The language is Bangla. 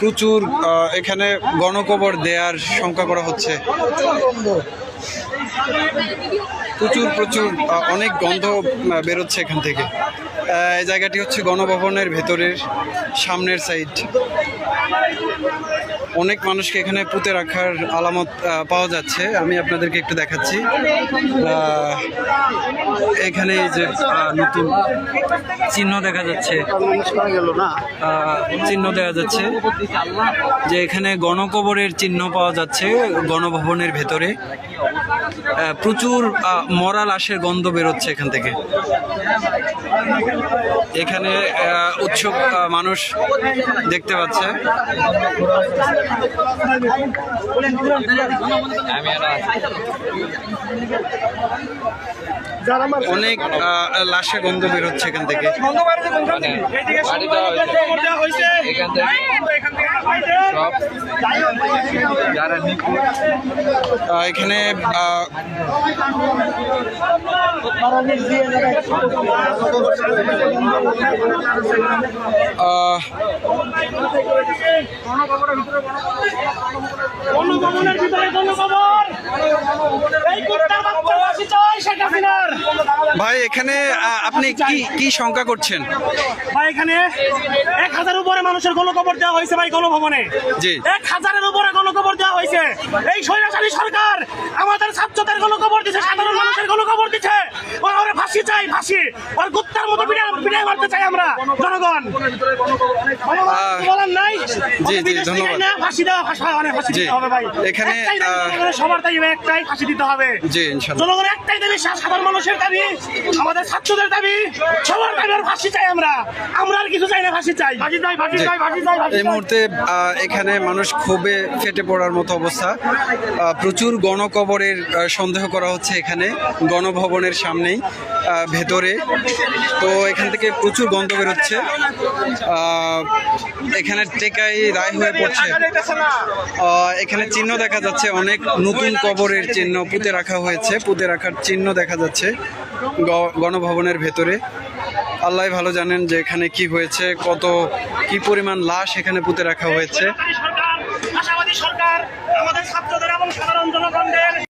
প্রচুর এখানে গণকবর দেয়ার শঙ্কা করা হচ্ছে। প্রচুর প্রচুর অনেক গন্ধ বেরোচ্ছে এখান থেকে। এই জায়গাটি হচ্ছে গণভবনের ভেতরের সামনের সাইড। অনেক মানুষকে এখানে পুঁতে রাখার আলামত পাওয়া যাচ্ছে। আমি আপনাদেরকে একটু দেখাচ্ছি। এখানে যে নতুন চিহ্ন দেখা যাচ্ছে। চিহ্ন দেখা যাচ্ছে যে এখানে গণকবরের চিহ্ন পাওয়া যাচ্ছে গণভবনের ভেতরে। প্রচুর মরা লাশের গন্ধ বেরোচ্ছে এখান থেকে। এখানে আহ, উৎসুক মানুষ দেখতে পাচ্ছে। 我连狗，干？面？অনেক লাশের গন্ধ দেওয়া হয়েছে। এখান থেকে এখানে গণভবনের ভিতরে গণভবন। এই কুত্তার চাই শেখ হাসিনার। ভাই এখানে আপনি কি কি শঙ্কা করছেন? ভাই এখানে এক হাজার উপরে মানুষের গণকবর দেওয়া হয়েছে ভাই গণভবনে। জি। এক হাজারের উপরে গণকবর দেওয়া হয়েছে। এই স্বৈরাচারী সরকার আমাদের ছাত্রদের গণকবর দিচ্ছে সাধারণ মানুষের গণকবর দিচ্ছে চাই ফাঁসি ওর কুত্তার মতো বিড়াই মারতে চাই আমরা। জনগণ। বলার নাই। জি, জি, ওকে বিদেশ থেকে ধন্যবাদ। না, ফাঁসি দেওয়া ফাঁসি মানে ফাঁসি দিতে হবে ভাই। এখানে, জনগণের সবার দাবি একটাই ফাঁসি দিতে হবে। জি ইনশাল্লাহ। জনগণের একটাই দাবি সাধারণ মানুষের দাবি আমাদের ছাত্রদের দাবি সবার দাবি আর ফাঁসি চাই আমরা। আমরা আর কিছু চাই না ফাঁসি চাই। ফাঁসি চাই ফাঁসি চাই ফাঁসি চাই এই মুহূর্তে এখানে মানুষ ক্ষোভে ফেটে পড়ার মতো অবস্থা। প্রচুর গণকবরের সন্দেহ করা হচ্ছে এখানে গণভবনের সামনেই। আহ, ভেতরে। তো এখান থেকে প্রচুর গন্ধ বেরোচ্ছে। এখানে টেকাই রায় হয়ে পড়ছে। এখানে চিহ্ন দেখা যাচ্ছে, অনেক নতুন কবরের চিহ্ন পুঁতে রাখা হয়েছে। পুঁতে রাখার চিহ্ন দেখা যাচ্ছে গণভবনের ভেতরে। আল্লাহ ভালো জানেন যে এখানে কি হয়েছে, কত, কি পরিমাণ লাশ এখানে পুঁতে রাখা হয়েছে। সরকার, আমাদের ছাত্রদের